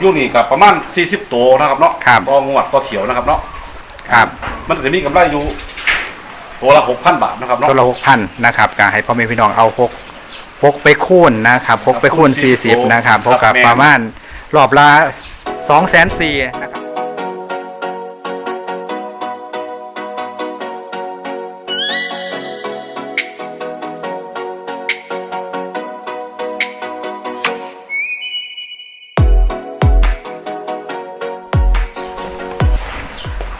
อยู่นี่กับประมาณ 40 ตัวนะครับเนาะครับต่องวดต่อเถียวนะครับเนาะครับ มันจะมีกำไรอยู่ตัวละ6,000 บาทนะครับเนาะตัวละหกพันนะครับก็ให้พ่อแม่พี่น้องเอาพกพกไปคูณนะครับพกไปคูณคูณ40 40 นะครับพกกับครับแม่นประมาณรอบละ2องแสนสี่นะครับ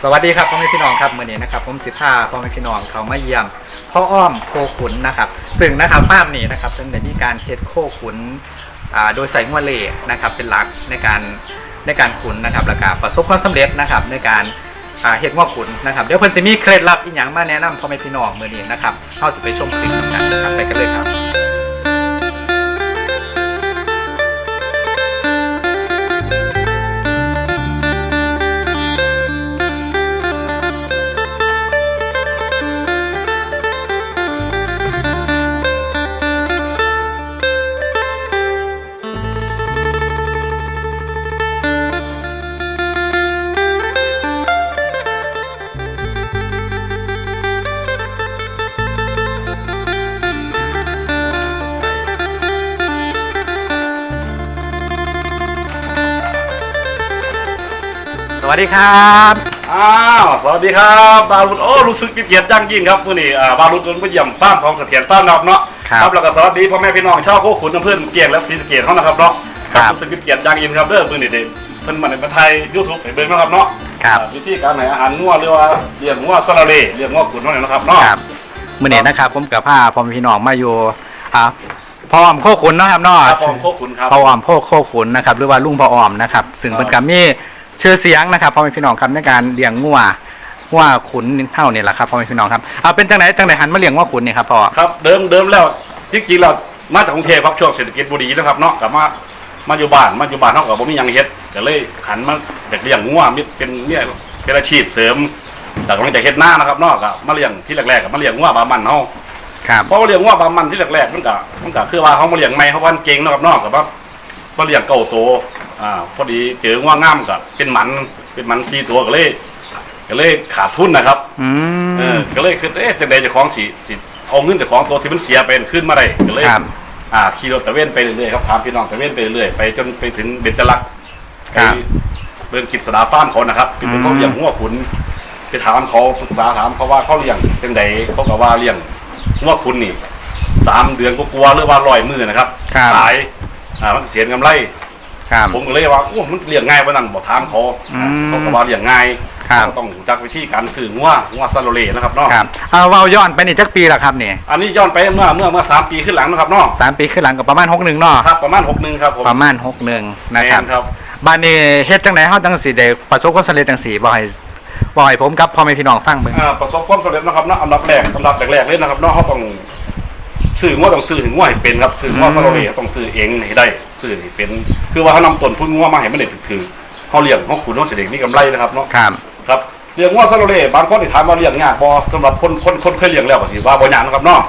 สวัสดีครับพ่อแม่พี่น้องครับเมื่อนี้นะครับผมสิพาพ่อแม่พี่น้องเขามาเยี่ยมพ่ออ้อมโคขุนนะครับ ซึ่งนะครับภาพนี้นะครับเป็นในมีการเฮ็ดโคขุนโดยใส่งวเล่นะครับเป็นหลักในการในการขุนนะครับแล้วก็ประสบความสำเร็จนะครับในการเฮ็ดงวขุนนะครับเดี๋ยวเพิ่นสิมีเคล็ดลับอีกอย่างมาแนะนำพ่อแม่พี่น้องเมื่อนี้นะครับเข้าสิไปชมคลิปกันนะครับไปกันเลยครับ ดีครับอ้าวสวัสดีครับบารุดโอ้รู้สึกเป็นเกียรติอย่างยิ่งครับมื้อนี้อ่าบารุดเมาเยี่ยมฟาร์มของเสถียรฟาร์มนะครับเนาะครับแล้วก็สวัสดีพ่อแม่พี่น้องชาวโคขุนอำเภอเกียงและศรีสะเกษเขานะครับเนาะครับ รู้สึกเป็นเกียรติอย่างยิ่งครับเด้อมื้อนี้เด้เพิ่นมาในประเทศไทย YouTube ให้เบิ่งเนาะครับเนาะครับ อ่าวิธีการให้อาหารงัวหรือว่าเลี้ยงงัวซาลาเล่เลี้ยงงัวขุนเท่านั้นนะครับเนาะ ครับมื่อนี้นะครับผมกับพาพ่อแม่พี่น้องมาอยู่อ่าพ่ออ้อมโคขุนเนาะครับเนาะครับผมโคขุนครับ พ่ออ้อมพ่อโคขุนนะครับหรือว่าลุงพ่ออ้อมนะครับซึ่งครับเป็นกัมี ชื่อเสียงนะครับพ่อแม่พี่น้องครับในการเลี้ยงงัวงัวขุนเท่านี่แหละครับพ่อแม่พี่น้องครับเอาเป็นจังไหนจังไหนหันมาเลี้ยงงัวขุนนี่ครับพ่อครับเดิมเดิมแล้วจริงๆเรามาจากกรุงเทพครับช่วงเศรษฐกิจบ่ดีนะครับเนาะกลับมามาอยู่บ้านมาอยู่บ้านเฮาก็บ่มีหยังเฮ็ดก็เลยหันมาอยากเลี้ยงงัวมีเป็นเนี่ยเป็นอาชีพเสริมแต่กำลังจะเฮ็ดหน้านะครับเนาะก็มาเลี้ยงที่แรกๆก็มาเลี้ยงงัวบามันเฮาครับเพราะว่าเลี้ยงงัวบามันที่แรกๆมันก็มันก็คือว่าเฮามาเลี้ยงใหม่เฮาวันเก่งเนาะครับเนาะก็ว่า มาเลี้ยงเก่าโตอ่าพอดีเจองัวงามก็เป็นหมันเป็นหมัน4ตัวก็เลยก็เลยขาดทุนนะครับอืเอมอก็เลยคือเอ๊ะจังใดเจะของสิสิเอาเงินเจากของตัวที่มันเสียไปขึ้นมาได้ก็เลยครับ อ่าขี่รถตะเวนไปเรื่อยๆครับถามพี่น้องตะเวนไปเรื่อยไปจนไปถึงเบญจลักษณ์ไปครับเบิ่งกิจสดาฟาร์มเขานะครับเป็นอืมเขาเลี้ยงงัวขุนไปถามเขาปรึกษาถามเขาว่าเขาเลี้ยงจังใดเขาก็ว่าเลี้ยงงัวขุนนี่สามเดือนก็กลัวาๆหรือว่าร้อยมือนะครับครับ ขาย อ่ามันก็เสียกำไร ครับ ผมก็เลยว่าโอ้มันเลี้ยงง่ายปะนั่นบอกถามเขาอืมเขาก็ว่าเลี้ยงง่ายครับ ต้องรู้จักวิธีการสื่องัวงัวซาโลเล่นะครับเนาะครับ เอาเว้าย้อนไปนี่จักปีละครับนี่อันนี้ย้อนไปเมื่อเมื่อเมื่อสามปีขึ้นหลังนะครับเนาะสามปีขึ้นหลังกับประมาณหกหนึ่งเนาะครับประมาณหกหนึ่งครับผมประมาณหกหนึ่งนะครับ แม่ครับ บ้านนี้เฮ็ดจังไหนเฮาจังสิได้ประสบความสำเร็จจังสีบ่ให้บ่ให้ผมกับพ่อแม่พี่น้องฟังเบิ่ง อ่าประสบความสำเร็จนะครับเนาะอันดับแรกอันดับแรกๆเลยนะครับเนาะเขาต้อง สื่องัวต้องสื่อถึงงัวให้เป็นครับสื่องัวอืมซาโลเล่ต้องสื่อเองให้ได้สื่อให้เป็น คือว่าเขานำต้นทุนงัวมาให้มันได้ถือเขาเลี้ยงเขาขุนเขาเสด็จนี่กำไรนะครับเนาะครับครับเลี้ยงงัวซาโลเล่บางคนที่ถามว่าเลี้ยงยากบ่สำหรับคนคนคนเคยเลี้ยงแล้วก็สิว่าบ่ยากนะครับเนาะ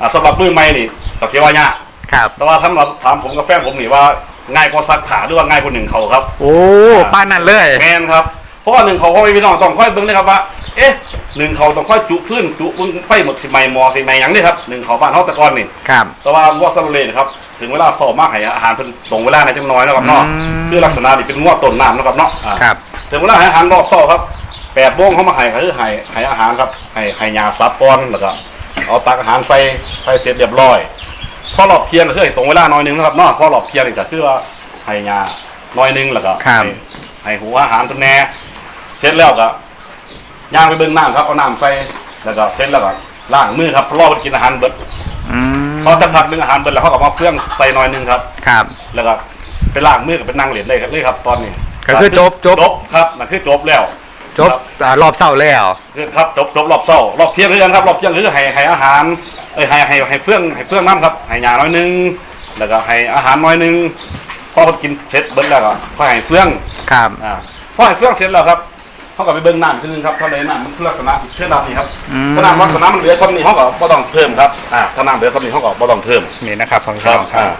อ่าสำหรับมือใหม่นี่ก็สิว่ายากครับแต่ว่าสำหรับถามผมกับแฟนผมนี่ว่าง่ายกว่าซักผ้าหรือว่าง่ายกว่าหนึ่งเขาครับ โอ้ป้านนั่นเลยแมนครับเพ ราะว่าหนึ่งเขาก็ไม่พี่น้องต้องค่อยเบิ่งนะครับว่า เอ๊ะหนึ่งเขาต้องค่อยจุพื้นจุพื้นไฟหมดสิไม่มอสิไม่หยังนี่ครับหนึ่งเขาบ้านเฮาแตะกอนนี่ครับ แต่ว่าวัวซาโลเลนะครับถึงเวลาสอบมากให้อาหารเพิ่นตรงเวลาในจังน้อยนะครับเนาะอืมคือลักษณะนี่เป็นงัวต้นน้ำนะครับเนาะอ่าครับถึงเวลาให้อาหารรอบเช้าครับแปดโมงเขามาให้ก็คือให้ให้อาหารครับให้ให้ยาซับก่อนแล้วก็เอาตักอาหารใส่ใส่เสร็จเรียบร้อยพอรอบเที่ยงก็คือให้ตรงเวลาหน่อยหนึงนะครับเนาะพอรอบเที่ยงนี่ก็คือว่าให้ยาหน่อยหนึงแล้วก็ครับให้ให้หัวอาหารตัวแหน่ เสร็จแล้วก็ย่างไปเบิ่งน้ำครับเอาน้ำใส่แล้วก็เสร็จแล้วก็ล้างมือครับรอเพิ่นกินอาหารเบิดอืมพอสักพักหนึงอาหารเบิดแล้วเขาก็มาเครื่องใส่หน่อยหนึงครับ ครับ แล้วก็ไปล้างมือกับไปนั่งเล่นเลยครับเลยครับ ตอนนี้ก็คือจบจบ จบครับนั่นคือจบแล้ว จบอ่ารอบเช้าแล้วคือครับจบจบรอบเช้ารอบเที่ยงคือกันครับรอบเที่ยงคือให้ให้อาหารเอ้ยให้ให้ให้เฟื่องให้เฟื่องน้ำครับให้ยาน้อยหนึงแล้วก็ให้อาหารน้อยหนึงพอเขากินเสร็จเบิดแล้วก็ค่อยให้เฟื่องครับ อ่าพอให้เฟื่องเสร็จแล้วครับ เขาก็ไปเบิ่งน้ำคือนึงครับเท่าใดน้ำมันคือลักษณะเชื่อน้ำนี่ครับอืมถ้าน้ำลักษณะมันเหลือซ้ำนี้เขาก็บ่ต้องเพิ่มครับอ่าถ้าน้ำเหลือซ้ำนี้เขาก็บ่ต้องเพิ่มนี่นะครับพ่อแม่คพี่รับน้องครัอ่าบ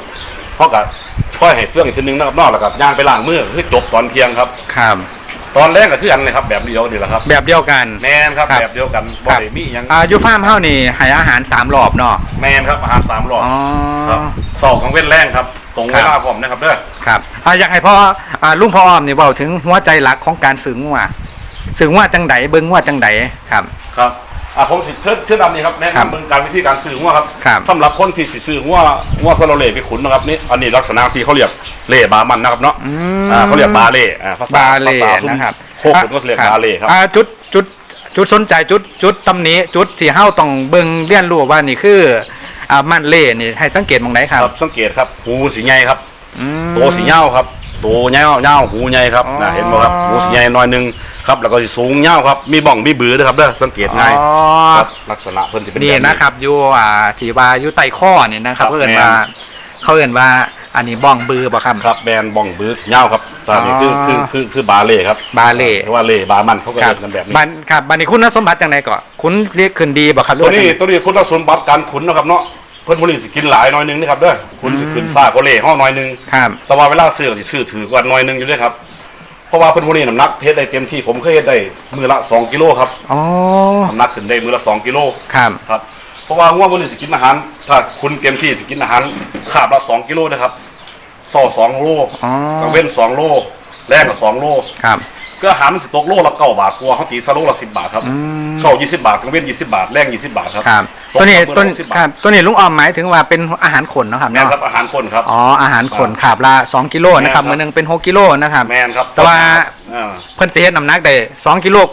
เขาก็ค่อยให้เฟื่องอีกทีนึงนะครับเนอกแล้วก็ย่างไปล้างมือคือจบตอนเที่ยงครับครับตอนแรกก็คืออันเลยครับแบบเดียวนี่แหละครับ แบบเดียวกันแมนครับครับแบบเดียวกันบ่ได้มีหยังอ่าอยู่ฟาร์มเฮานี่ให้อาหารสามรอบเนาะแมนครับอาหารสามหลอดอ๋อครับสอบของเว้นแรงครับตรงเวครัลาบผมนะครับเด้อครับอ่าอยากให้พ่ออ่าลุงพ่ออ้อมนี่เว้าถึงหัวใจหลักของการสื่องัว สื่องัวจังไดเบิ่งงัวจังไดครับ ครับอ่าผมสิเชิญเชิญนำนี่ครับแนะครับ นำเบิ่งการวิธีการซื้อหัวครับครับสำหรับคนที่สิซื้อหัวหัวสโลเล่ไปขุนนะครับนี่อันนี้ลักษณะสีเขาเรียกเล่บามันนะครับเนาะอืมอ่าเขาเรียกบาเล่อ่าภาษาบาเล่ภาษาทุ่มนะครับโคกขุนก็เรียกบาเล่ครับ อ่าจุดจุดจุดสนใจจุดจุดตำหนิจุดที่เฮาต้องเบิ่งเรียนรู้ว่านี่คืออ่ามันเล่นี่ให้สังเกตหมองไหนครับครับสังเกตครับหูสีใหญ่ครับอืมโตสีเหย้าครับโตเหย้าเหย้าหูใหญ่ครับอ๋อนะเห็นไหมครับหูสีใหญ่หน่อยหนึง ครับแล้วก็สิสูงเหย้าครับ มีบ้องมีบือด้วยครับเด้อสังเกตง่ายอ๋อ ครับลักษณะเพิ่นจะเป็นนี่แบบ นะครับอยู่อ่าที่ว่าอยู่ใต้ข้อนี่นะครับครับ เขาเอ่นแม่นว่าเขาเอ่นว่าอันนี้บ้องบือบ่ครับ ครับแบรนด์บ้องบือสีเหย้าครับตอนนี้คืออ๋อคือคือคือบาเล่ครับบาเล่หรือว่าเล่บามันเขาก็ครัเรียกกันแบบนี้ บันครับบันนี้คุณสมบัติจังไดก่อนคุณเรียกขึ้นดีบ่ครับหรือตัวว่านี้จังใดตัวนี้คุณสมบัติการขุนนะครับเนาะเพิ่นบ่ได้สิกินหลายหน้อยหนึงนะครับเด้อคุณสิขึ้นซ่าก็เล่ห้อน้อยหนึง ครับ แต่ว่าเวลาซื้อสิซื้อถือกว่าน้อยหนึงอยู่เด้วยครับ เพราะว่าเพิ่นบ่ได้น้ำหนักเฮ็ดได้เต็มที่ผมเคยเฮ็ดได้มือละสองกิโลครับอ๋อน้ำหนักขึ้นได้มือละสองกิโลครับครับเพราะว่าง่วงมันสิกินอาหาร ถ้าคุณเต็มที่สิกินอาหารขาบละสองกิโลนะครับซอสองโลอ๋อกลางเว้นสองโลแรกกับสองโลครับ ก็อาหารมันสิตกโลละเก้าบาทกว่าเขาตีซะโลละสิบบาทครับอืมเช้ายี่สิบบาทกลางเว้นยี่สิบบาทแรงยี่สิบบาทครับครับตกตัวนี้มื้อตัวละ60บาทครับตัวนี้ลุงออมหมายถึงว่าเป็นอาหารขนเนาะครับแม่นเนาะครับอาหารคนครับอ๋ออาหารขนขาบละ2กิโลนะครับแม่นครับมื้อหนึงเป็น6กิโลนะครับแมนครับแต่ว่าอ่าเพิ่นสิเฮ็ดน้ำหนักได้2กิโลก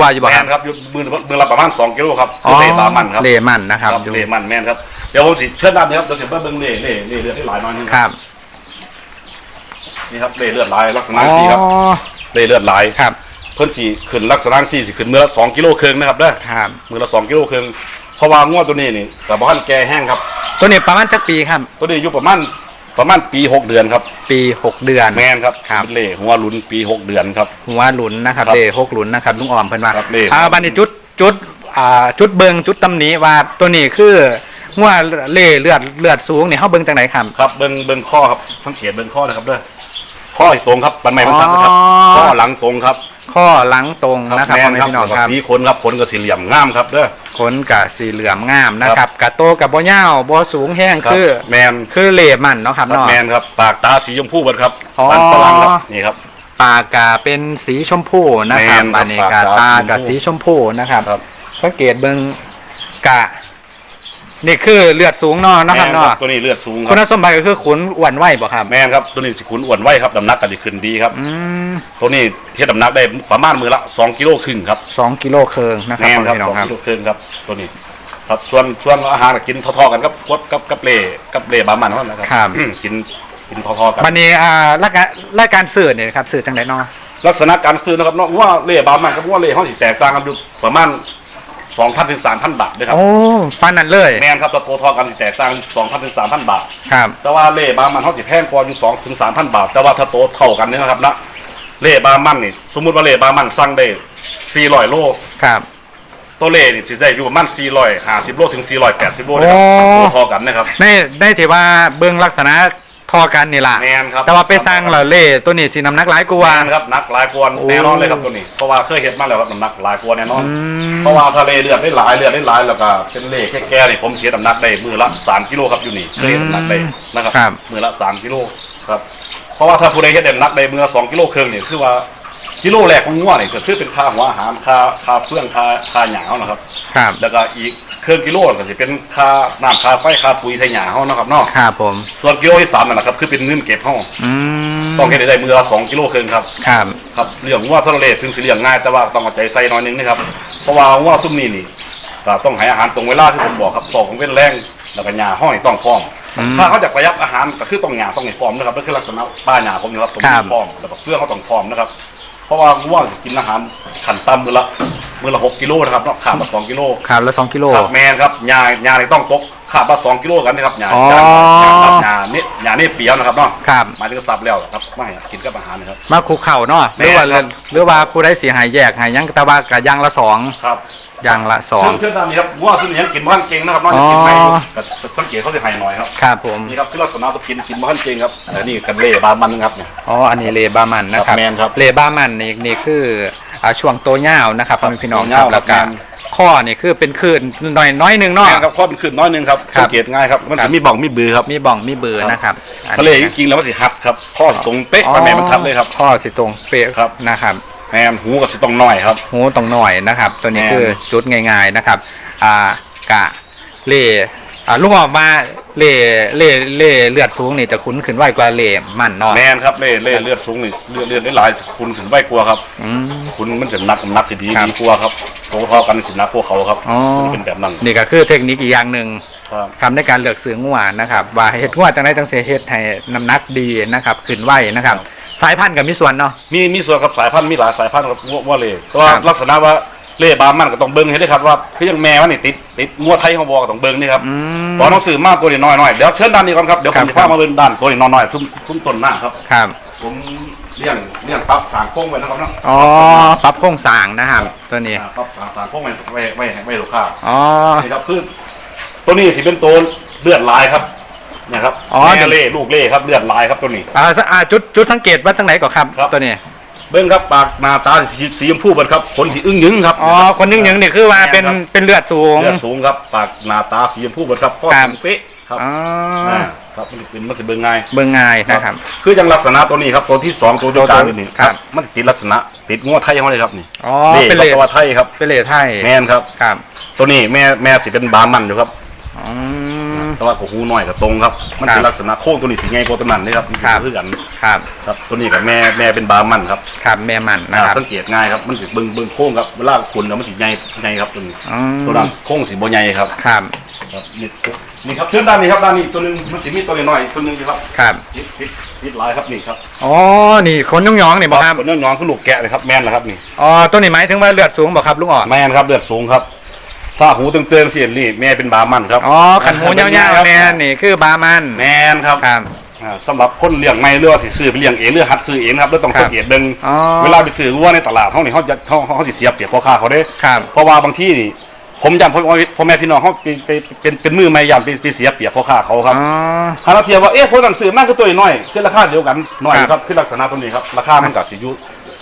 ว่าอยู่บ่แมครันบครับอยู่มือมือละประมาณสองกิโลครับอ๋อคือเลบามันครับเลมันนะครับครับเลมันแมนครับเดี๋ยวผมสิเชิญด้านนี้ครับเดี๋ยวสิเบิ่งเล่เล่เล่เลือดให้หลายหน้อยนึงครับนี่ครับเล่เลือดหลายลักษณะอ๋อสีครับ เล่เลือดหลายครับ เพิ่นสีขึ้นลักษณะสีสิขึ้นมือละสองกิโลครึ่งนะครับเด้อครับมือละสองกิโลครึ่งเพราะว่างวดตัวนี้นี่กับบ้านแก่แห้งครับ ตัวนี้ประมาณจักปีครับ ตัวนี้อยู่ประมาณประมาณปีหกเดือนครับ ปีหกเดือนแมนครับครับเป็นเล่หัวหลุนปีหกเดือนครับหัวหลุนนะครับครับเลหกหลุนนะครับลุงออมเพิ่นว่าครับเลอ่าบัดนี้จุดจุดอ่าจุดเบิงจุดตำหนิว่าตัวนี้คือหัวเล่เลือดเลือดสูงนี่เฮาเบิ่งจังไดครับครับเบิ้งเบิ้งข้อครับสังเกตเบิ้งข้อนะครับเด้อ ข้อให้ตรงครับบันไม้บรรทัดนะครับอ๋อข้อหลังตรงครับ ข้อหลังตรงนะครับแมพ่อนแม่พี่น้องแล้วก็ครับสีขนครับขนกับสีเหลี่ยมงามครับเด้อ ขนกับสีเหลืองงามนะครับกะโตกับบ่ยาวบ่สูงแห้งครับคือแมน คือเล่มันเนาะครับครับเนาะ แมนครับ ปากตาสีชมพูเบิดครับอ๋อ มันฝรั่งครับนี่ครับ ปากกาเป็นสีชมพูนะครับแม่นครับอันนี้กาปากกาตากับสีสีชชมมพูพูนะครับ ครับ สังเกตเบิ่งกะ นี่คือเลือดสูงเนาะนะแมครับนคเนาะรับตัวนี้เลือดสูงคคุณรับสมบัติก็คือขุนอ้วนไหวบ่ครับแมนครับตัวนี้สิขุนอ้วนไว้ครับน้ำหนักก็จะขึ้นดีครับ อืมตัวนี้เทียบน้ำหนักได้ประมาณมือละ2กิโลครึ่งครับสองกิโลเคิงนะคแมรับนครับพี่น้องสองครับ กิโลครึ่งครับตัวนี้ ครับส่วนส่วนอาหารก็กินเท่าๆกันครับกับกับกับเล่กับเล่บามันเท่านั้นนะครับครับ อืมกินกินเท่าๆกัน วันนี้อ่ารายการรายการสื่อเนี่ยครับสื่อจังไดเนาะ ลักษณะการซื้อนะครับเนาะว่าเล่บามันกับว่าเล่ห้องสิแตกต่างกันอยู่ประมาณ 2,000ถึง3,000บาทนะครับ โอ้ปานนั้นเลยแมนครับตัวโตทอกันสิแตกต่าง2,000ถึง3,000บาท ครับแต่ว่าเล่บามันห้องสิแพงกว่าอยู่2ถึง3,000บาท แต่ว่าถ้าโตเท่ากันเนี่ยนะครับนะเล่บามันนี่สมมุติว่าเล่บามันสั่งได้400โลครับตัวเล่นี่สิได้อยู่ประมาณ450โลถึง480โลนะครับโอ้โตทอกันนะครับได้ได้ถือว่าเบิ่งลักษณะ ทอกันนี่ล่ะแมนครับ แต่ว่าไปสร้างแล้วเล่ตัวนี้สิน้ำหนักหลายกวาว่านครับนักหลายกวนโอ้แน่นอนเลยครับตัวนี้ เพราะว่าเคยเห็นมาแล้วครับน้ำหนักหลายกวนแน่นอนอืมเพราะว่าทะเลเลือดได้หลายเลือดได้หลายแล้วก็เป็นเล่แค่แก่นี่ผมเสียน้ำหนักได้มือละ3กิโลครับอยู่นี่เคยเห็นน้ำหนักได้นะครับครับ มือละ3กิโลครับ เพราะว่าถ้าผู้ใดเฮ็ดได้น้ำหนักได้มือละ2กิโลครึ่งนี่คือว่า กิโลแรกของงัวนี่ก็คือเป็นค่าหัวอาหารค่าค่าเฟื่องค่าค่าหยาเฮานะครับ ครับ แล้วก็อีกเครื่องกิโลก็สิเป็นค่าน้ำค่าไฟค่าปุ๋ยไถหยาเฮานะครับเนาะครับผม ส่วนกิโลที่สามนั่นแหละครับคือเป็นเงินเก็บเฮาอืมต้องเฮ็ดให้ได้มือละ2กิโลครึ่งครับ ครับ ครับเรื่องว่าทะเลถึงสิเลี้ยงง่ายแต่ว่าต้องเอาใจใส่หน่อยนึงนะครับ เพราะว่าว่าซุ่มนี้นี่ก็ต้องให้อาหารตรงเวลาที่ผมบอกครับสองของเป็นแรงแล้วก็หญ้าห้อยต้องพร้อม อืมถ้าเขาจะประหยัดอาหารก็คือต้องหญ้าต้องให้พร้อมนะครับนั่นคือลักษณะป้าหญ้าผมนะครับตรงครันี้บ พร้อมแล้วก็เสื้อเขาต้องพร้อมนะครับ เพราะว่าว่าสิกินอาหารขันต่ำมือละมือละหกกิโลนะครับเนาะขาดละสองกิโลครับแล้วสองกิโลครับแมนครับหญ้าหญ้านี่ต้องตกค ขาดมาสองกิโลกันนะครับหยาอ๋อหยาหยาสับหยาเนี่ยหยาเนี่ยเปียวนะครับเนาะครับ หมายถึงสับแล้วครับไม่กินกับอาหารนะครับ มาคุกเข่าเนาะหรือว่าแม่นครับ หรือว่าผู้ได้เสียหายแยกใหายยังแตะว่ากะยังละสองครับอยังละสองเชื่อตามนี้ครับว่าซึ่งยังกินบ้านเก่งนะครับนอกจากกินไม่อ๋อก็สังเกตเขาจะหายหน่อยครับครับผมนี่ครับคือลักษณะตัวกินกินบ้านเก่งครับแต่นี่กันเล่บามันนะครับเนี่ย อ๋ออันนี้เลบามันนะคครัรับบแมนครับเลบามันนี่นี่คืออ่าช่วงโตวยาวนะครับพ่อแม่พี่น้องคตัรัวบยาวแล้วก็ครับ ข้อนี่คือเป็นคลื่นหน่อยน้อยหนึงเนาะแม่นครับข้อเป็นขึ้นน้อยหนึงครับครับสังเกตง่ายครับมันครัจะบมีบ่องมีบือครับมีบ่องมีเบือนะครับอันทะเลนี้จริงๆแล้วมันสิหัดครับข้อตรงเป๊ะปลาแม่มันทัดเลยครับ ข้อสิตรงเป๊ะครับ นะครับแม่นหูกับสิตรงน้อยครับ หูตรงหน่อยนะครับ ตัวนี้แม่น คือจุดง่ายๆนะครับ อ่ากะเล่ อ่าลุงออกมาเล่เล่เล่เลือดสูงนี่จะคุ้นขึ้นไวกว่าเล่มันเนาะแมนครับเล่เล่เลือดสูงนี่เลือดเลือดได้หลายคุณถึงใบกลัวครับอืม คุณมันจะหนักหนักสิดีครับ ดีกลัวครับโตเท่ากันสิหนักกว่าเขาครับอ๋อมันเป็นแบบนั้นนี่ก็คือเทคนิคอีกอย่างหนึ่ง ครับ ทำในการเลือกซื้องัวนะครับ ว่าเฮ็ดงัวจังไดจังเสียเฮ็ดให้น้ำหนักดีนะครับ ขึ้นไวนะครับ สายพันธุ์กับมีส่วนเนาะ มีมีส่วนกับสายพันธุ์มีหลายสายพันธุ์ครับว่าว่าเล่ก็ครับลักษณะว่า เล่บามันก็ต้องเบิ้งให้ได้ครับว่าคือยังแม่ว่านี่ติดติดงัวไทยเขาบอกก็ต้องเบิ้งนี่ครับอืมตอนหนังสือมากตัวนี้น้อยหน่อยเดี๋ยวเชิญด้านนี้ก่อนครับเดี๋ยวคผรับมจะพามาเบิ้งด้านตัวนี้น้อยๆทุ่มทุ่มต้นหน้าครับครับผมเลี้ยงเลี้ยงปรั๊บสางโค้งไว้นะครับเนาะอ๋อปรับโครงสร้างนะครับตัวนี้อ่าปรั๊บสางสางโค้งไว้ไว้ไว้ไว้ลูกค้าอ๋อนี่ครับคือตัวนี้ที่เป็นตัวเลือดลายครับเนี่ยครับอ๋อแม่เล่ลูกเล่ครับเลือดลายครับตัวนี้อ่าสอ่าจุดจุดสังเกตว่าจังไหนก่อนครับครับตัวนี้ เบิ้งครับปากหน้าตาสีสีชมพูเบิดครับขนสีอึ้งยึงครับอ๋อคนนึงยังนี่คือว่าเป็นครับเป็นเลือดสูง เลือดสูงครับปากหน้าตาสีชมพูเบิดครับข้อครับตรงเป๊ะครับอ๋ออ่าครับมันเป็นมันจะเบิ่งง่ายเบิ่งง่ายนะครับ คือยังลักษณะตัวนี้ครับตัวที่สองตัวที่ตัวกลางตัวนี่ครับมันจะติดลักษณะติดงวดไทยเขาเลยครับนี่อ๋อนี่เป็นเลตัวไทยครับเป็นเลไทยแมนครับครับ ตัวนี้แม่แม่สิเป็นบามันอยู่ครับอืม แต่ว่ากับหูน้อยกับตรงครับ มันครับเป็นลักษณะโค้งตัวนี้สีไงโปรตัวนั้นนี่ครับมันครับ คือกันครับครับตัวนี้กับแม่แม่เป็นบามันครับครับแม่มันนะครับ สังเกตง่ายครับมันสิเบิ่งเบิ่งโค้งครับเวลาคุณแล้วมันสิใหญ่ใหญ่ครับตัวนี้อืม ตัวนั้นโค้งสีบ่ใหญ่ครับครับครับนี่นี่ครับเชิญด้านนี้ครับด้านนี้ตัวหนึงมันสิมีตัวน้อยๆตัวหนึงครับครับติดติดติดลายครับนี่ครับอ๋อนี่คนยองๆนี่บ่ครับตัวน้องๆคือลูกแกะเลยครับแม่นแล้วครับนี่อ๋อตัวนี้หมายถึงว่าเลือดสูงบ่ครับลุงอ๋อแม่นครับเลือดสูงครับ ถ้าหูเตือนๆเสียนี่แม่เป็นบามันครับอ๋อขันหูยาวๆเนี่ยนี่คือบามันแม่นครับครับอ่าสำหรับคนเลี้ยงไม่เรือว่าสิซื้อไปเลี้ยงเองหรือหัดซื้อเองครับแล้วต้องครับสังเกตเบิ่งอ๋อเวลาไปซื้อวัวในตลาดเขานี่เขาจะเขาเขาสิเสียเปรียบพ่อค้าเขาเด้ครับเพราะว่าบางที่นี่ผมจำพ่อพ่อแม่พี่น้องเขาไปไปเป็นเป็นมือไม่ยำไปไปเสียเปรียบพ่อค้าเขาครับอ๋อคาราเทียบว่าเอ๊ะคนหนังสือมากก็ตัวน้อยคือราคาเดียวกันน้อยครับครับคือลักษณะตัวนี้ครับราคามันกับสิอยุ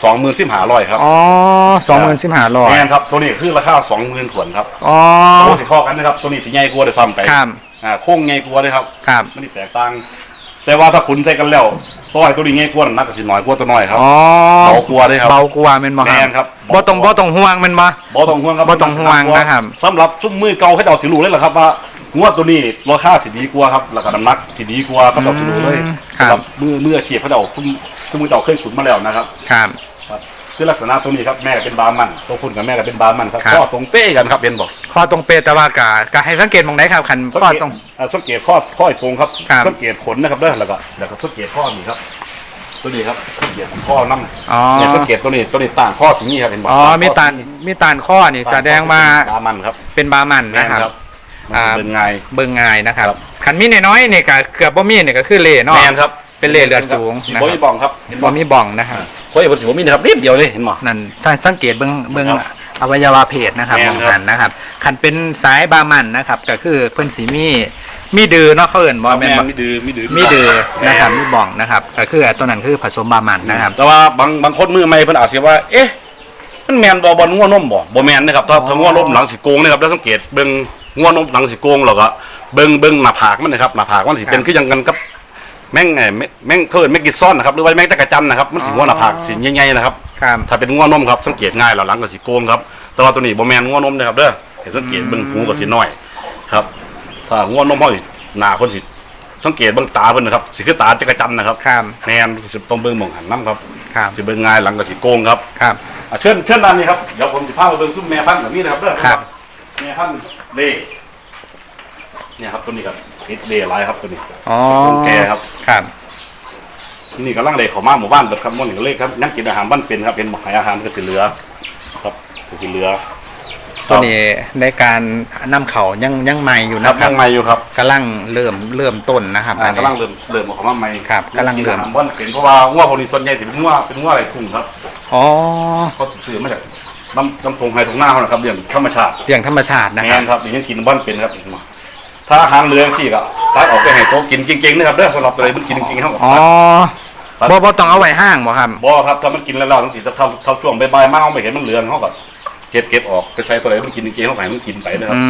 สองหมื่นสิบห้าร้อยครับอ๋อสองหมื่นสิบห้าร้อยแม่นครับตัวนี้คือราคาสองหมื่นถวนครับอ๋อโอ้สิข้อกันนะครับตัวนี้สิใหญ่กว่าเด้วยซ้ำไปครับอ่าโค้งใหญ่กว่าเลยครับครับมันนี่แตกต่าง แต่ว่าถ้าขุนใจกันแล้วตัวไอ้ตัวนี้ง่ายกว่าน้ำหนักก็สิน้อยกว่าตัวน้อยครับอ๋อเบากว่าเลยครับเบากว่าแม่นบ่แม่นครับบ่ต้องบ่ต้องห่วงแม่นบ่บ่ต้องห่วงครับบ่ต้องห่วงนะครับสำหรับซุ้มมือเก่าให้เดาสิรู้เลยเหรอครับว่า งวดตัวนี้ราคาสิดีกว่าครับแล้วก็น้ำหนักสิดีกว่าก็เดาสิรู้เลยอืมครับสำหรับมือมืออาชีพเขาเดาซุ้มซุ้มมือเดาเคยขุนมาแล้วนะครับครับครับคือลักษณะตัวนี้ครับแม่ก็เป็นบาร์มันตัวคุณกับแม่ก็เป็นบาร์มันครับครับข้อตรงเป๊ะกันครับเป็นบอกข้อตรงเปแต่ว่ากะกะให้สังเกตมองไหนครับคันข้อตรงอ่าสังเกตข้อข้อไอ้ตรงครับครับสังเกตขนนะครับเด้อแล้วก็แล้วก็สังเกตข้อนี้ครับ ตัวนี้ครับสังเกตข้อน้ำอ๋อเนี่ยสังเกตตัวนี้ตัวนี้ต่างข้อสีนี้ครับเป็นบอกอ๋อต่งข้มีตานสีมีตานข้อนี่แสดงว่าบาร์มันครับเป็นบามันแม่นะนครับครับ มันอ่าจะเป็นไง เบิ่งง่ายนะครับครับ คันมีน้อยๆนี่ก็เกือบบ่มีนี่ก็คือเล่เนาะ แมนครับเป็นเลนเลือดสูงนะโบยบองครับเห็นบ่บ่มีบ่องนะครับโบยบนสีบ่มีนะครับรีบเดียวเลยเห็นบ่ นั่นถ้าสังเกตเบิ่งเบิ่งครับอวัยวะเพศนะครับแม่มนองครับหันนะครับคันเป็นสายบามันนะครับ ก็คือเพิ่นสีมีมีดือเนาะเขาเอิ้นบ่แม่นแม่บ่นมีดื้อมีดื้อมีดือนะครับแม่มีบ่องนะครับ ก็คือตัวนั้นคือผสมบามันนะครับ แต่ว่าบางบางคนมือใหม่เพิ่นอาจสิว่า เอ๊ะ มันแม่นบ่บ่งัวนมบ่บ่แม่นนะครับถ้าถ้างัวนมหลังสิโกงนะครับแล้วสังเกตเบิ่ง งัวนมหลังสิโกงแล้วก็เบิ่งเบิ่งหน้าผากมันนะครับหน้าผากมันสิเป็นครับคือจังกันกับแม่งไงแม่แม่งเพิ่นแม่งกิดซ่อนนะครับหรือว่าแม่งตะกะจันนะครับมันสิอ๋องัวหน้าผากสิใหญ่ๆนะครับครับถ้าเป็นงัวนมครับสังเกตง่ายแล้วหลังก็สิโกงครับแต่ว่าตัวนี้บ่แม่นงัวนมนะครับเด้อเห็นสังเกตเบิ่งหูก็สิน้อยครับ ถ้างัวนมเฮาสิหน้าเพิ่นสิสังเกตเบิ่งตาเพิ่นนะครับสิคือตาจักรจันทร์นะครับครับแม่นสิต้องเบิ่งหม่องหันน้ำครับครับสิเบิ่งง่ายหลังก็สิโกงครับครับอะเชิญเชิญด้านนี้ครับเดี๋ยวผมสิพาไปเบิ่งซุ้มแม่พันธุ์แบบนี้นะครับเด้อครับแม่พันธุ์ เล่เนี่ยครับตัวนี้ครับติดเล่หลายครับตัวนี้อ๋อคนแก่ครับครับนี่กำลังเล่เข้ามาหมู่บ้านเบิดครับมื้อนี้ก็เลยครับยังกินอาหารบ้านเป็นครับเป็นหมายอาหารก็สิเหลือ ครับก็สิเหลือ ตัวนี้ในการนำเขายังยังใหม่อยู่คนะรับครัยับงไม่อยู่ครับกำลังเริ่มเริ่มต้นนะครับอ่าอันนี้กำลังเริ่มเริ่มออกมาใหม่ครับกำลังเริ่มกินอาหาบ้านเป็นเพราะว่างัวพวกนี้ส่วนใหญ่สิเป็นงัวเป็นงัวอะไรทุ่งครับอ๋อเขาซื้อมาจาก น้ำน้ำทงไฮทงหน้าเขานะครับเรื่องธรรมชาติเลี้ยงธรรมชาตินะแมครับนครับนี่ยังกินบ้านเป็นครับถ้าอาหารเรือสี่ก็ตักออกไปให้โต๊ะกินเก่งๆนะครับเด้อสำหรับตัวใดมันกินเก่งๆเขาก็อ๋อตัดบ่บ่ต้องเอาไว้ห้างบ่ครับ บ่ครับถ้ามันกินแล้วเราทั้งสี่ถ้าถ้าถ้าช่วงบ่ายๆมาเขาไม่เห็นมันเรือนเขาก็เก็บเก็บออกไปใส่ตัวใดมันกินเก่งๆเขาก็ให้มันกินไปนะครับ อื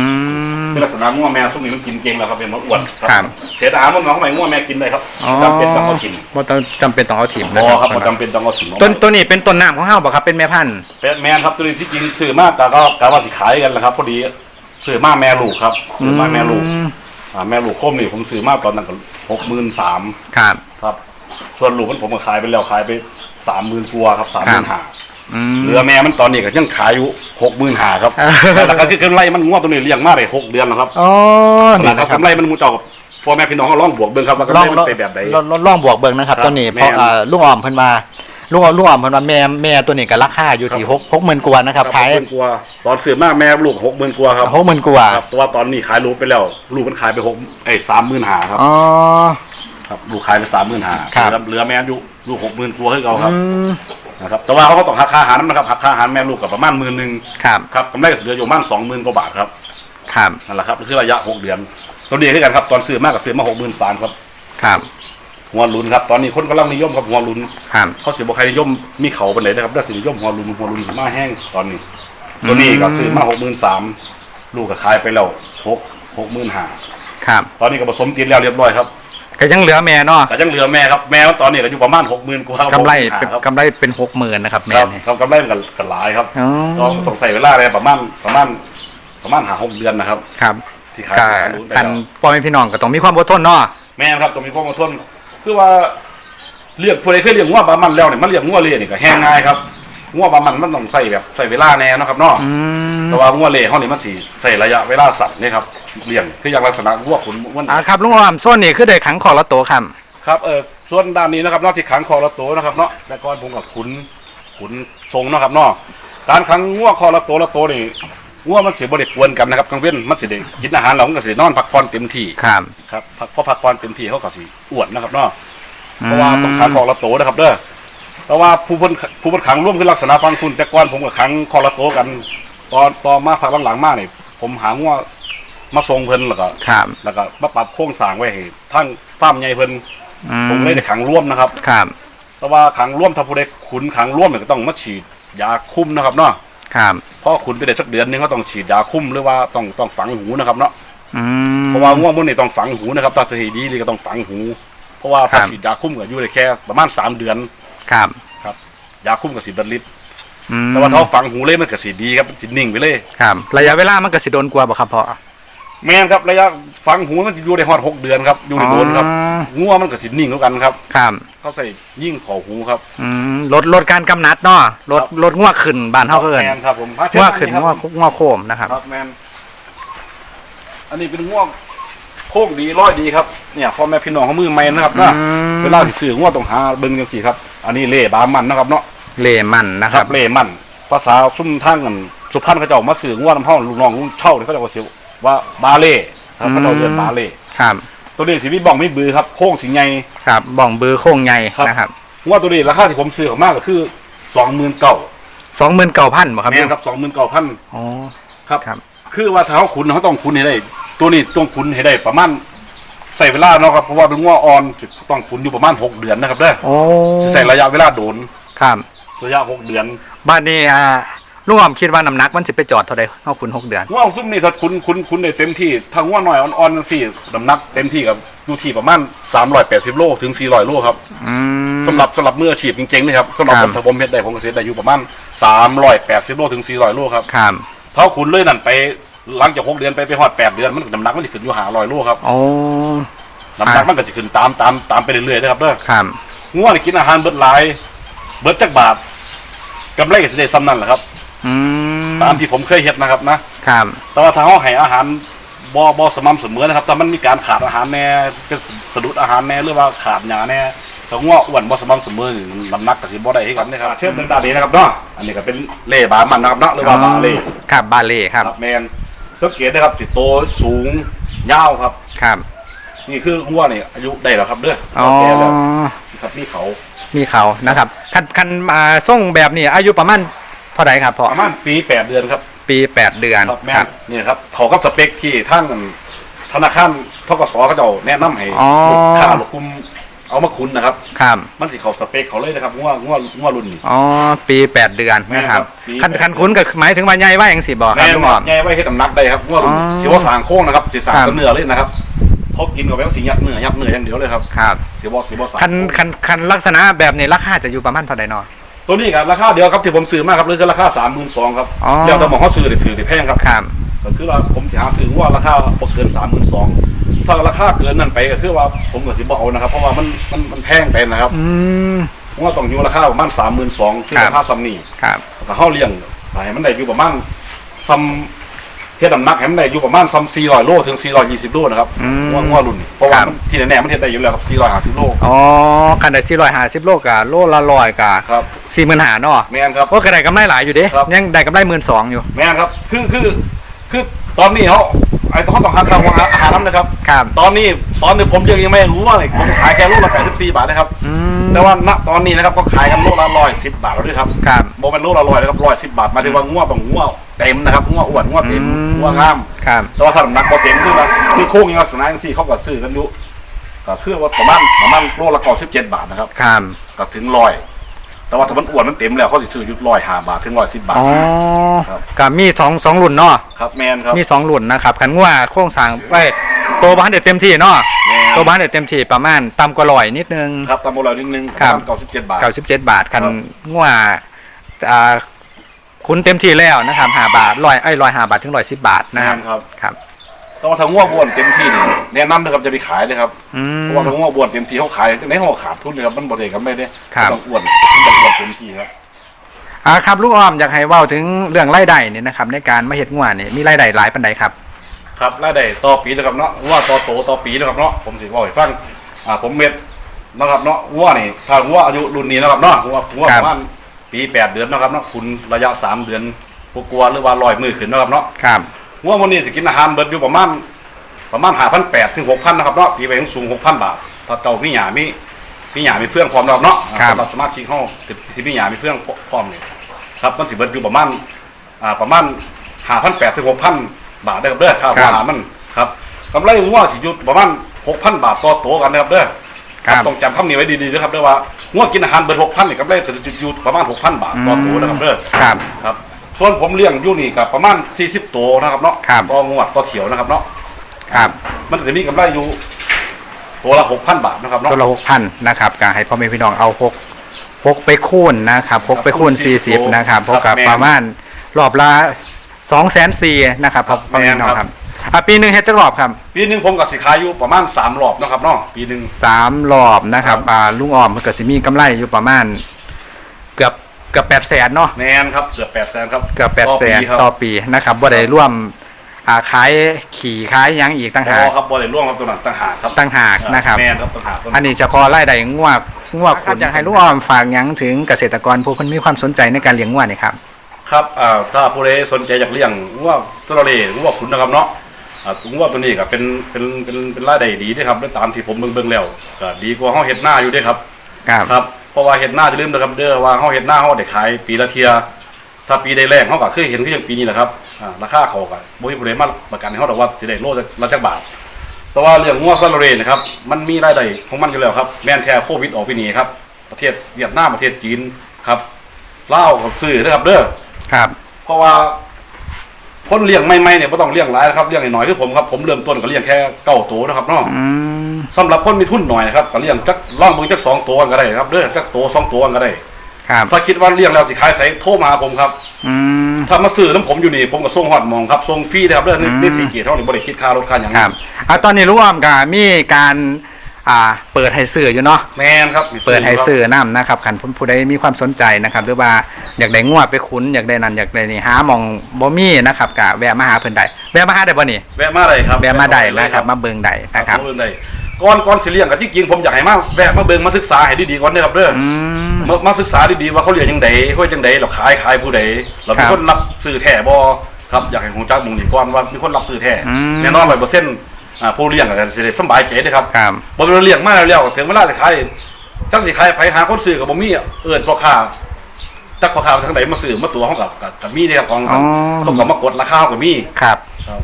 ม คือลักษณะงัวแม่ช่วงนี้มันกินเก่งแล้วครับเป็นมันอ้วนครับเสียดายมันน้องใหม่งัวแม่กินได้ครับอ๋อจำเป็นต้องเอากินบ่ต้องจำเป็นต้องเอาถิ่มนะบ่ครับบ่จำเป็นต้องเอากินต้นตัวนี้เป็นต้นน้ำของเฮาบ่ครับเป็นแม่พันธุ์เป็นแมนครับตัวนี้ที่จริงซื้อมากแต่ก็กะว่าสิขายกันแหละครับพอดีซื้อมาแม่ลูกครับซื้อมาแม่ลูกอืมอ่าแม่ลูกโคมนี่ผมซื้อมาตอนนั้นก็หกหมื่นสาม ครับ ครับ ส่วนลูกมันผมก็ขายไปแล้วขายไปสามหมื่นกว่าครับสามหมื่นห้าอืม เรือแม่มันตอนนี้ก็ยังขายอยู่หกหมื่นห้าครับอ่าแต่ราคาคือกำไรมันงวดตัวนี้เลี้ยงมาได้หกเดือนแล้วครับอ๋อรานี่คานะครักำไรมันมูเจ้ากับพ่อแม่พี่น้องก็ลองบวกเบิ่งครับว่ากำลไรองมันเป็นแบบใดลองลองลองบวกเบิ่งนะครับครับ ตัวนี้แม่เพราะอ่าลุงออมเพิ่นว่าลุงออมลุงออมเพิ่นว่าแม่แม่ตัวนี้ก็ราคาอยู่ที่ครับ6 60,000กว่านะครับขายหกหมื่นกว่าตอนซื้อมาแม่ลูกหกหมื่นกว่าครับ60,000กว่าครับแต่ว่าตอนนี้ขายลูกไปแล้ว ลูกมันขายไปหกไอ้สามหมื่นห้าครับอ๋อครับลูกขายไปสามหมื่นห้าครับเหลือแม่อยู่ ลูกหกหมื่นกว่าให้เขาครับอืมนะครับ แต่ว่าเขาก็ต้องหักค่าอาหารนะครับหักค่าอาหารแม่ลูกกับประมาณหมื่นหนึ่งครับครับกำไรก็เหลืออยู่ประมาณสองหมื่นกว่าบาทครับครับนั่นแหละครับคือระยะหกเดือนตัวนี้คือกันครับตอนซื้อมากกับซื้อมาหกหมื่นสามครับครับหัวหลุนครับตอนนี้คนกำลังนิยมครับหัวหลุนครับเขาสิบอกใครนิยมมีเขาเป็นไหนนะครับได้สินิยมหัวหลุนหัวหลุนมาแห้งตอนนี้ ตัวนี้ก็ซื้อมาหกหมื่นสามลูกก็ขายไปแล้วหกหกหมื่นห้าครับ ตอนนี้ก็ผสมติดแล้วเรียบร้อยครับ ก็ยังเหลือแม่เนาะแต่ยังเหลือแม่ครับแม่ตอนนี้ก็อยู่ประมาณหกหมื่นกว่าครับกำไร65เป็นครับกำไรเป็น60,000นะครับแม่ครับนี่ครับกำไรมันกันหลายครับอ๋อต้องต้องใส่เวลาเลยประมาณประมาณประมาณหาหกเดือนนะครับ ครับที่ขายก็ขายรู้ได้คันแล้วพ่อแม่พี่น้องก็ต้องมีความอดทนเนาะแม่นครับต้องมีความอดทนคือว่าเลี้ยงผู้ใดเคยเลี้ยงงัวบามันแล้วเนี่ยมันเลี้ยงงัวเลี้ยนี่ก็แห้งง่ายครับงัวบามันมันต้องใส่แบบใส่เวลาแน่เนาะครับเนาะอืม แต่ว่างัวเลี้ยเขานี่มันสิใส่ระยะเวลาสั้นนี่ครับเลี้ยงคืออย่างลักษณะงัวขุนมันอ่าครับลุงออมส่วนนี้คือได้ขังขอละตัวครับ ครับเออส่วนด้านนี้นะครับเนอกที่ขังคอระโตนะครับเนาะแต่ก่อนผมกับขุนขุนทรงเนาะครับเนาะการขังงัวคอระโตระโตนี่งัวมันสิบ่ได้กวนกันนะครับกลางเว้นมันสิได้กินอาหารแล้วมันก็สินอนพักผ่อนเต็มที่ครับ ครับพักพอพักผ่อนเต็มที่เขาก็สิอ้วนนะครับเนาะ เพราะว่าต้องขังคอระโตนะครับเด้อแต่ว่าผู้เพิ่นผู้เพิ่นขังร่วมคือลักษณะฟังคุณแต่ก่อนผมก็ขังคอระโตกัน ตอนตอนมาพักหลังๆมานี่ผมหางัวมาทรงเพิ่นแล้วก็ครับแล้วก็มาปรับโครงสร้างไว้ให้ทั้งฟาร์มใหญ่เพิ่นอืผมเลยได้ขังร่วมนะครับครับแต่ว่าขังร่วมถ้าผู้ใดขุนขังร่วมเนี่ยก็ต้องมาฉีดยาคุมนะครับเนาะครับเพราะขุนไปได้สักเดือนหนึงเขาต้องฉีดยาคุมหรือว่าต้องต้องฝังหูนะครับเนาะอืมเพราะว่าง่วงมันนี่ต้องฝังหูนะครับถ้าจะให้ดีนี่ก็ต้องฝังหู เพราะว่าครัถ้าบฉีดยาคุมก็อยู่ได้แค่ประมาณสามเดือนครับยาคุมกับสิบลิตรอืม แต่ว่าถ้าฝังหูเลยมันก็สีดีครับมันสินิ่งไปเลย ครับ ระยะเวลามันก็สิโดนกว่าบ่ครับพ่อ แม่นครับระยะฝังหูมันอยู่ได้ฮอดหกเดือนครับอยู่ได้โดนครับอ๋อง่วงมันก็สินิ่งแล้วกันครับ ครับเขาใส่ยิ่งขอหูครับ อืมลดลดการกำนัดเนาะลดครับ ลดงัวขึ้นบ้านเฮาก็เอิ้นแมนครับผมมาเชิญงัวขึ้นครับงัวงัวโคมนะครับ ครับแมนอันนี้เป็นง่วงโค้งดีร้อยดีครับเนี่ยพ่อแม่พี่น้องเขามือแมนนะครับนะอืม เวลาสิซื้อง่วงต้องหาเบิ่งจังสี่ครับ อันนี้เล่บามันนะครับเนาะ เลมันนะคครัรับบ เล่มันภาษาซุ่มทางกันสุพรรณเขาจะเออกมาซื้อง่วงน้ำห้องลูกน้องลูกเช่าเนี่ยเขาจะว่าเสียว่าบาเล่ครับเขาจะเรียนบาเล่ครับตัวนี้สีวิบองไม่บือครับโค้งสีใหญ่ ครับบ่องบือโค้งใหญ่ครับ นะครับง่วงตัวนี้ราคาที่ผมซื้อของมากก็คือสองหมื่นเก้า29,000บ่ครับแม่นครับสองหมื่นเก้าพันอ๋อครับ ครับ คือว่าถ้าเขาขุนเขาต้องขุนให้ได้ ตัวนี้ต้องขุนให้ได้ประมาณใส่เวลาเนาะครับเพราะว่าเป็นงัวอ่อนต้องขุนอยู่ประมาณหกเดือนนะครับเด้อโอ้สิใส่ระยะเวลาโดน ครับ ระยะหกเดือนบ้านนี้อ่าลุงออมคิดว่าน้ำหนักมันสิไปจอดเท่าใดเฮาคุณหกเดือนงัวซุ่มนี่ถ้าขุนขุนขุนได้เต็มที่ถ้างัวหน่อยอ่อนๆสี่น้ำหนักเต็มที่กับอยู่ที่ประมาณ380โลถึง400โลครับอืม สำหรับสำหรับมืออาชีพจริงๆนะครับสำหรับคผรับ มถ้าผมเฮ็ดได้ผมก็สิได้อยู่ประมาณ380โลถึง400โลครับ ครับถ้าขุนเลยนั่นไปหลังจากหกเดือนไปไปฮอดแปดเดือนมันน้ำหนักมันจะขึ้นอยู่500โลครับโอ้น้ำหนักมันก็จะขึ้นตามตามตามไปเรื่อยๆนะครับเด้อครับ ง่วนี่กินอาหารเบิดหลาย เบิดจักบาทกำไรก็สิได้ซ้ำนั่นแหละครับ อืมตามที่ผมเคยเฮ็ดนะครับนะ ครับแต่ว่าถ้าเฮาให้อาหารบ่บ่สม่ำเสมอนะครับถ้ามันมีการขาดอาหารแน่ก็สะดุดอาหารแน่หรือว่าขาดหญ้าแน่สถ้างัวอ้วนบ่สม่ำเสมอนี่น้ำหนักก็สิบ่ได้คือกันนะครับเชื่อมเรื่องด้านนี้นะครับเนาะอันนี้ก็เป็นเล่บามันนะครับเนาะหรือว่าบาเล่ครับบาเล่ครับครับแมนสังเกตนะครับสิโตสูงยาวครับ ครับนี่คืองัวนี่อายุได้แล้วครับเด้ออ๋อแก่แล้วครับนี่เขา มีเขานะครับ คันคันอ่าส่งแบบนี้อายุประมาณเท่าไหร่ครับพ่อประมาณปีแปดเดือนครับ ปีแปดเดือนครับแม่ครันบนี่ครับเขากับสเปคที่ท่านธนาคารทกสเขาเจะแนะนำให้อ๋อลูกค้าลูกคุมเอามาคุณนะครับครับมันสิเขาสเปคเขาเลยนะครับงัวงัวงัวรุ่นนี้อ๋อปีแปดเดือนนะครับปีคันแปดคันคุ้นก็หมายถึงว่าใหญ่ว่าอย่างสิบอกครัแม่บนลุงคหอรับมใหญ่ไว้ให้ตำหนักได้ครับงัวรุ่นอ๋อสิว่าสางโค้งนะครับสิสางครับกับเนื้อเลยนะครับ เขากินกับแป้งสียัดเนื้อยัดเนื้ออย่างเดียวเลยครับครับสิว่าสิว่าสางคันโค้งคันคันลักษณะแบบนี้ราคาจะอยู่ประมาณเท่าไหร่เนาะตัวนี้ครับราคาเดียวครับที่ผมซื้อมาครับเลยคือราคาสามหมื่นสองครับอ๋อ แล้วแต่หมองเขาซื้อหรือถือหรือแพงครับครับก็คือว่าผมสิหาซื้อว่าราคาบ่เกินสามหมื่นสองถ้าราคาเกินนั่นไปก็คือว่าผมก็สิบ่เอานะครับ เพราะว่ามันมันมันแพงไปนะครับอืม ผมว่าต้องอยู่ราคาประมาณสามหมื่นสองคือครับ ราคาซัมนี่ครับ แต่เฮาเลี้ยงให้มันได้อยู่ประมาณซัม เฮ็ดน้ำหนักให้มันได้อยู่ประมาณซัม400โลถึง420โลนะครับอืมว่าว่ารุ่นนี้เพราะว่าครับ มันที่แน่ๆมันเฮ็ดได้อยู่แล้วครับ450โลอ๋อคันได้สี่ร้อยห้าสิบโลกะโลละร้อยกะครับสี่หมื่นหาเนาะแม่นครับ โอ้ก็ได้กำไรหลายอยู่เด้ครับ ยังได้กำไรหมื่นสองอยู่แม่นครับคือคือคือตอนนี้เขาไอ้ต้องต้องหาข้าวอาหารน้ำนะครับ ครับตอนนี้ตอนนี้ผมยังยังไม่รู้ว่าเนี่ยผมขายแค่ลูกละ84บาทนะครับ อืม แต่ว่าณตอนนี้นะครับก็ขายกันลูกละร้อยสิบบาทแล้วด้วยครับครับโมเป็นลูกละร้อยนะครับร้อยสิบบาทหมายถึงว่าง่วงต้องง่วงเต็มนะครับง่วงอ้วนง่วงเต็มอืม ง่วงงามครับแต่ว่าถ้าน้ำหนักบ่เต็มคือว่าคือโค้งยังลักษณะอย่างสี่เขาก็ซื้อกันอยู่ก็คือว่าประมาณประมาณโลละเก้าสิบเจ็ดบาทนะครับ ครับก็ถึงร้อย แต่ว่าถ้ามันอ้วนมันเต็มแล้วเขาสิซื้ออยุดร้อยห้าบาทถึงร้อยสิบบาท อ๋อครับก็มีสองสองรุ่นเนาะ ครับแมนครับ มีสองรุ่นนะครับคันว่าโครงสร้างไว้โตวบ้านเด็ดเต็มที่เนาะแม่นโตวบ้านเด็ดเต็มที่ประมาณต่ำกว่าร้อยนิดนึง ครับตามโบราณนิดนึงครับ เก้าสิบเจ็ดบาทเก้าสิบเจ็ดบาทคันครับ งัวอ่าคุณเต็มที่แล้วนะครับห้าบาทร้อยไอ้ร้อยห้าบาทถึงร้อยสิบบาทนะครับแม่นครับครับแต่ว่าถ้าง่วงบวนเต็มที่นี่แนะนำนะครับจะไปขายเลยครับอืเพมราะว่าถ้าง่วงบวนเต็มที่เขาขายในห้องขาดทุนเลยครับมันบริเวณกันไม่ได้ครับ ต้องอ้วนต้องอ้วนเต็มที่ครับ อ่าครับลูกอ้อมอยากให้เว้าถึงเรื่องรายได้เนี่ยนะครับในการมาเฮ็ดงัวเนี่ยมีรายได้หลายปานใดครับ ครับรายได้ต่อปีนะครับเนาะว่าต่อโตต่อปีนะครับเนาะผมสิบอกให้ฟังอ่าผมเม็ดนะครับเนาะง่วนี่ถ้าง่วอายุรุ่นนี้นะครับเนาะง่วง่วครัปบระมาณปีแปดเดือนนะครับเนาะคุณระยะสามเดือนกลัวาๆหรือว่าลอยมือขึ้นนะครับเนาะครับง่วงวันนี้สิกินอาหารเบิดอยู่ประมาณประมาณหาพันแปดถึงหกพันนะครับเนาะปีไปถึงสูงหกพันบาทถ้าเก่ามีหยามีมีหยามีเฟื่องพร้อมแล้วเนาะครับสำหรับสมาชิกห้องที่มีหยามีเฟื่องพร้อมเนี่ยครับมันสิเบิดอยู่ประมาณอ่าประมาณหาพันแปดถึงหกพัน บาทได้ครับเด้อค่าอาหารมันครับกำไรง่วงสิอยู่ประมาณหกพันบาทต่อตัวกันนะครับเด้อครับต้องจำคำนี้ไว้ดีๆนะครับเด้อว่าง่วงกินอาหารเบิดหกพันเนี่ยกำไรจะอยู่ประมาณหกพันบาทต่อตัวนะครับเด้อครับ ครับส่วนผมเลี้ยงอยู่นี่กับประมาณ 40 ตัวนะครับเนาะครับ ต่องวดต่อเถียวนะครับเนาะครับมันจะมีกำไรอยู่ตัวละ6,000บาทนะครับเนาะ ตัวละหกพันนะครับก็ให้พ่อแม่พี่น้องเอาพกพกไปคูณนะครับพกไปคูณคูณ40 40นะครับพครับกกับแม่นประมาณรอบละ 2 4 0 0 0นะครับพ่อพ่อแม่พี่น้องแม่นคครัรับบอะปีหนึ่งเฮ็ดจักรอบครับปีหนึงผมกับสิขายอยู่ประมาณ3รอบนะครับเนาะปีหนึงสามรอบนะครับครับอ่าลุงออมมันก็สิมีกำไรอยู่ประมาณ เกือบเกือบแปดแสนเนาะแมนครับเกือบ8แสนครับเกือบแปดต่อแสนปีครับต่อปีนะครับบ่ได้ร่วมอ่าขายขี่ขายหยังอีกต่างอ๋หากอครับบ่ได้ร่วมครับตัวนั้นต่างหากครับต่างหากนะครับแมนครับต่างหากตัวอันั้นนนี้เฉพาะรายได้งวกงวกคุณอยากให้ลุงออมฝากหยังถึงเกษตรกรผู้คนมีความสนใจในการเลี้ยงงัวนี่ครับ ครับอ่าถ้าผู้ใดสนใจอยากเลี้ยงงัวตัวเลงัวขุนนะครับเนาะอ่างัวตัวนี้ก็เป็นเป็นเป็นเป็นรายได้ดีเด้ครับด้วยตามที่ผมเบิ่งๆแล้วก็ดีกว่าเฮาเฮ็ดหน้าอยู่เด้ครับ ครับครับเพราะว่าเห็ดหน้าจะลืมนะครับ เด้อว่าเขาเห็ดหน้าเขาได้ขายปีละเทีย ถ้าปีได้แรงเขาก็เคยเห็นคืออย่างปีนี้แหละครับอ่าราคาเขาก็บ่มีผู้ใดมาประกันให้เขาดอกว่าสิได้โลละจักบาท แต่ว่าเรื่องงัวซาลาเรนะครับมันมีรายได้ของมันอยู่แล้วครับแม่นแท้โควิดออกไปนี่ครับประเทศเวียดนามประเทศจีนครับลาวกับซื้อนะครับเด้อ ครับ เพราะว่าคนเลี้ยงใหม่ๆเนี่ยบ่ต้องเลี้ยงหลายนะครับเลี้ยงน้อยๆคือผมครับผมเริ่มต้นก็เลี้ยงแค่เก้าตัวนะครับเนาะอืมสำหรับคนมีทุนหน่อยนะครับก็เลี้ยงจักล่องเบิ่งจักสองตัวก็ได้ครับเด้อจักตัวสองตัวก็ได้ครับถ้าคิดว่าเลี้ยงแล้วสิขายใส่โทรมาหาผมครับอืมถ้ามาซื้อน้ำผมอยู่นี่ผมก็ส่งฮอดหมองครับส่งฟรีนะครับเรื่องอืมนี่สีเกียรติเท่านี้บริคิดค่ารถค่าอย่างครับอะตอนนี้ลุงออมก็มีการ อ่าเปิดให้ซื้ออยู่เนาะแมนครับมีเปิดให้ครับซื้อน้ำนะครับขันผู้ใดมีความสนใจนะครับ หรือว่าอยากได้งวดไปคุ้นอยากได้นั่นอยากได้นี่หาหมองบ่มีนะครับกะแวะมาหาเพิ่นได้แวะมาหาได้บ่นี่แวะมาได้ครับแวะมาได้เลยนะครับมาเบิ่งได้นะครับมาเบิ่งได้ก่อนก่อนสิเลี้ยงกับที่จริงผมอยากให้มาแวะมาเบิ่งมาศึกษาให้ดีๆก่อนเด้อครับเด้อออืมมามาศึกษาดีๆว่าเขาเลี้ยงยังไงเขาจังไดเราขายขายผู้ใดเรามีครับคนรับซื้อแท้บ่ครับอยากให้ฮู้จักหมุงนี่ก่อนว่ามีคนรับซื้อแท้อืมแน่นอน100%อ่าผู้เลี้ยงก็สิได้สำบายใจเด้อครับครับบ่แม่นว่าเลี้ยงมาแล้วถึงเวลาจะขายจักสิขายไผหาคนซื้อก็บ่มีเอิ้นพ่อค้าจักพ่อค้าทางใดมาซื้อมาตัวเฮากับกับกับมีเด้อครับของอ๋อ เขาก็มากดราคาเฮาก็มีครับครับ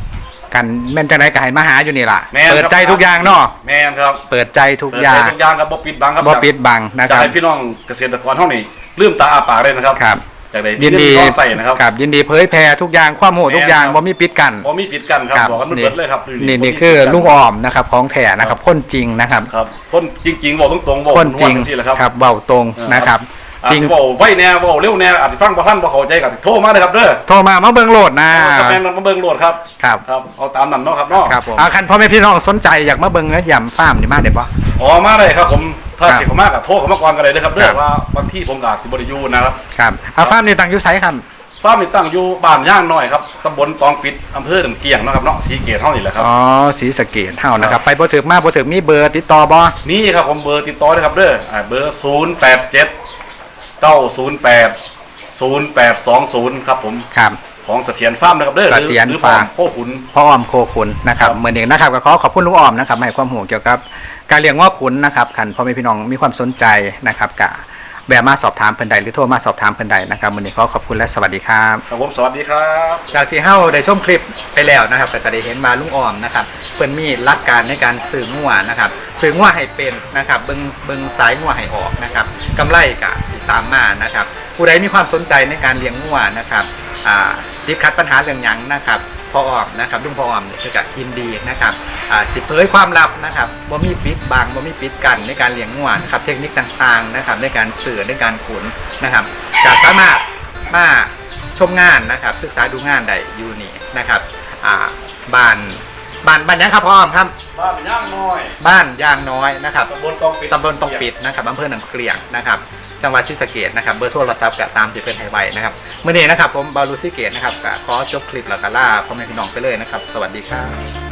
กันแม่นจังไดก็ให้มาหาอยู่นี่ล่ะ แม่นครับ เปิดใจทุกอย่างเนาะแม่นครับเปิดใจทุกเปิดอย่าใจงทุกอย่างครับบ่ปิดบังครับบ่ปิดบังนะคจะรับให้พี่น้องเกษตรกรเฮานี่ลืมตาอ้าปากเลยนะครับ ครับ จากได้ยินดีเงิทองใส่นะครับ ครับยินดีเผยแพร่ทุกอย่างความโหทุกอย่างแม่นครับ บ่มีปิดกัน บ่มีปิดกันครับครับ บอกกันมันนี่เบิดเลยครับนี่บ่มีนี่คือปิดกันลุงออมนะครับของแท้นะครับคนจริงนะครับครับ คนจริงๆบอกตรงๆบอกคนจริงสิแหละครับ ครับเบาตรงนะครับอาจจริงสิเว้าไว้แน่เว้าเร็วแน่อาจสิฟังบ่ทันบ่เข้าใจก็โทรมาเลยครับเด้อโทรมามาเบิ่งโหลดนะถ้าแม่นมาเบิ่งโหลดครับ ครับ ครับเอาตามนั้นเนาะครับเนาะ ครับผมอาคันพ่อแม่พี่น้องสนใจอยากมาเบิ่งเนื้อยำฟาร์มนี่มาได้ปะ อ๋อมาได้ครับผมถ้าครับสิเข้ามาก็โทรเข้ามาก่อนก็ได้เด้อครับเด้คอรับว่าบางที่ผมก็อาจสิบ่ได้อยู่นะครับครับอาฟาร์มนี่ตั้งอยู่ไสครับ ฟาร์มนี่ตั้งอยู่บ้านย่างน้อยครับตำบลตองปิดอำเภอหนองเกียงเนาะครับเนาะสีเกตเฮานี่แหละครับ อ๋อศรีสะเกดเฮานะครับ ไปบ่ถึกมาบ่ถึกมีเบอร์ติดต่อบ่นี่ครับผมเบอร์ติดต่อเลยครับเด้ออ่าเบอร์0 8 7 9 0 8 0 8 2 0ครับผมครับ ของเสถียรฟาร์มนะครับเด้อหรือเสถียรหรือฟาร์มโคขุน พ่ออ้อมโคขุนนะครับครับ เหมือนเองนะครับก็ขอขอบคุณลุงอ้อมนะครับให้ความรู้เกี่ยวกับ การเลี้ยงว่าขุนนะครับคันพ่อแม่พี่น้องมีความสนใจนะครับกะแวะมาสอบถามเพิ่นใดหรือโทรมาสอบถามเพิ่นใดนะครับวันนี้ขอขอบคุณและสวัสดีครับ ครับผมสวัสดีครับ จากที่เฮาได้ชมคลิปไปแล้วนะครับก็จะได้เห็นมาลุงออมนะครับเพิ่นมีหลักการในการซื้องัวนะครับซื้องัวให้เป็นนะครับเบิ่งเบิ่งสายงัวให้ออกนะครับกำไรก็สิตามมานะครับผู้ใดมีความสนใจในการเลี้ยงงัวนะครับอ่าติดขัดปัญหาเรื่องหยังนะครับ พ่อออมนะครับลุงพ่อออมเนี่ยคือกับยินดีนะครับอ่าสิเผยความลับนะครับบ่มีปิดบังบ่มีปิดกันในการเลี้ยงงัวนะครับเทคนิคต่างๆนะครับในการสื่อในการขุนนะครับจะสามารถมาชมงานนะครับ ศึกษาดูงานได้อยู่นี่นะครับอ่าบ้านบ้านบ้านยังครับพ่ออ้อมครับ บ้านย่างน้อย บ้านยางน้อยนะครับตำบลตองปิดตำบลตองปิดนะครับอำเภอหนองเกลียงนะครับ จังหวัดชิสเกตนะครับเบอร์โทรศัพท์กับตามที่เป็นไฮไวนะครับเมื่อนี้นะครับผมบาลูซิเกตนะครับก็ขอจบคลิปแล้วก็ล่าพ่อแม่พี่น้องไปเลยนะครับ สวัสดีครับ